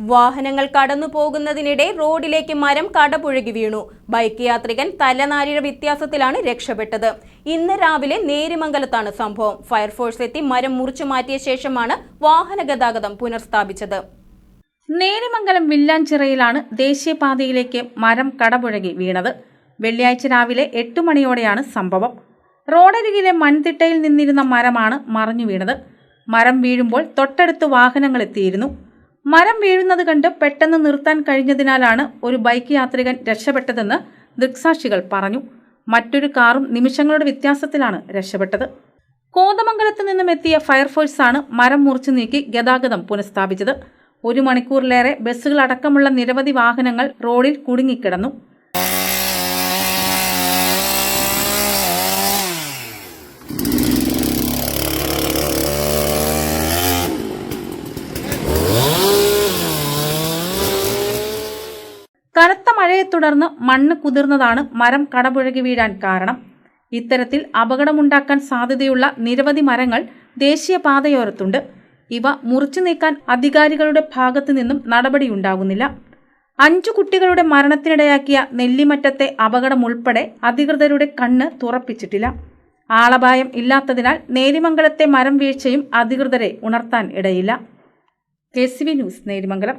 വാഹനങ്ങൾ കടന്നു പോകുന്നതിനിടെ റോഡിലേക്ക് മരം കടപുഴകി വീണു. ബൈക്ക് യാത്രികൻ തലനാരിഴ വ്യത്യാസത്തിലാണ് രക്ഷപ്പെട്ടത്. ഇന്ന് രാവിലെ നേരിമംഗലത്താണ് സംഭവം. ഫയർഫോഴ്സ് എത്തി മരം മുറിച്ചു മാറ്റിയ ശേഷമാണ് വാഹന ഗതാഗതം പുനഃസ്ഥാപിച്ചത്. നേരിമംഗലം വില്ലാഞ്ചിറയിലാണ് ദേശീയപാതയിലേക്ക് മരം കടപുഴകി വീണത്. വെള്ളിയാഴ്ച രാവിലെ എട്ട് മണിയോടെയാണ് സംഭവം. റോഡരികിലെ മൺതിട്ടയിൽ നിന്നിരുന്ന മരമാണ് മറിഞ്ഞു വീണത്. മരം വീഴുമ്പോൾ തൊട്ടടുത്ത് വാഹനങ്ങൾ എത്തിയിരുന്നു. മരം വീഴുന്നത് കണ്ട് പെട്ടെന്ന് നിർത്താൻ കഴിഞ്ഞതിനാലാണ് ഒരു ബൈക്ക് യാത്രികൻ രക്ഷപ്പെട്ടതെന്ന് ദൃക്സാക്ഷികൾ പറഞ്ഞു. മറ്റൊരു കാറും നിമിഷങ്ങളുടെ വ്യത്യാസത്തിലാണ് രക്ഷപ്പെട്ടത്. കോതമംഗലത്ത് നിന്നും എത്തിയ ഫയർഫോഴ്സാണ് മരം മുറിച്ചു നീക്കി ഗതാഗതം പുനഃസ്ഥാപിച്ചത്. ഒരു മണിക്കൂറിലേറെ ബസ്സുകൾ അടക്കമുള്ള നിരവധി വാഹനങ്ങൾ റോഡിൽ കുടുങ്ങിക്കിടന്നു. കനത്ത മഴയെ തുടർന്ന് മണ്ണ് കുതിർന്നതാണ് മരം കടപുഴകി വീഴാൻ കാരണം. ഇത്തരത്തിൽ അപകടമുണ്ടാക്കാൻ സാധ്യതയുള്ള നിരവധി മരങ്ങൾ ദേശീയപാതയോരത്തുണ്ട് ഇവ മുറിച്ചു നീക്കാൻ അധികാരികളുടെ ഭാഗത്തു നിന്നും നടപടിയുണ്ടാകുന്നില്ല. അഞ്ചു കുട്ടികളുടെ മരണത്തിനിടയാക്കിയ നെല്ലിമറ്റത്തെ അപകടം ഉൾപ്പെടെ അധികൃതരുടെ കണ്ണ് തുറപ്പിച്ചിട്ടില്ല. ആളപായം ഇല്ലാത്തതിനാൽ നേരിമംഗലത്തെ മരം വീഴ്ചയും അധികൃതരെ ഉണർത്താൻ ഇടയില്ല. K news Nerimangalam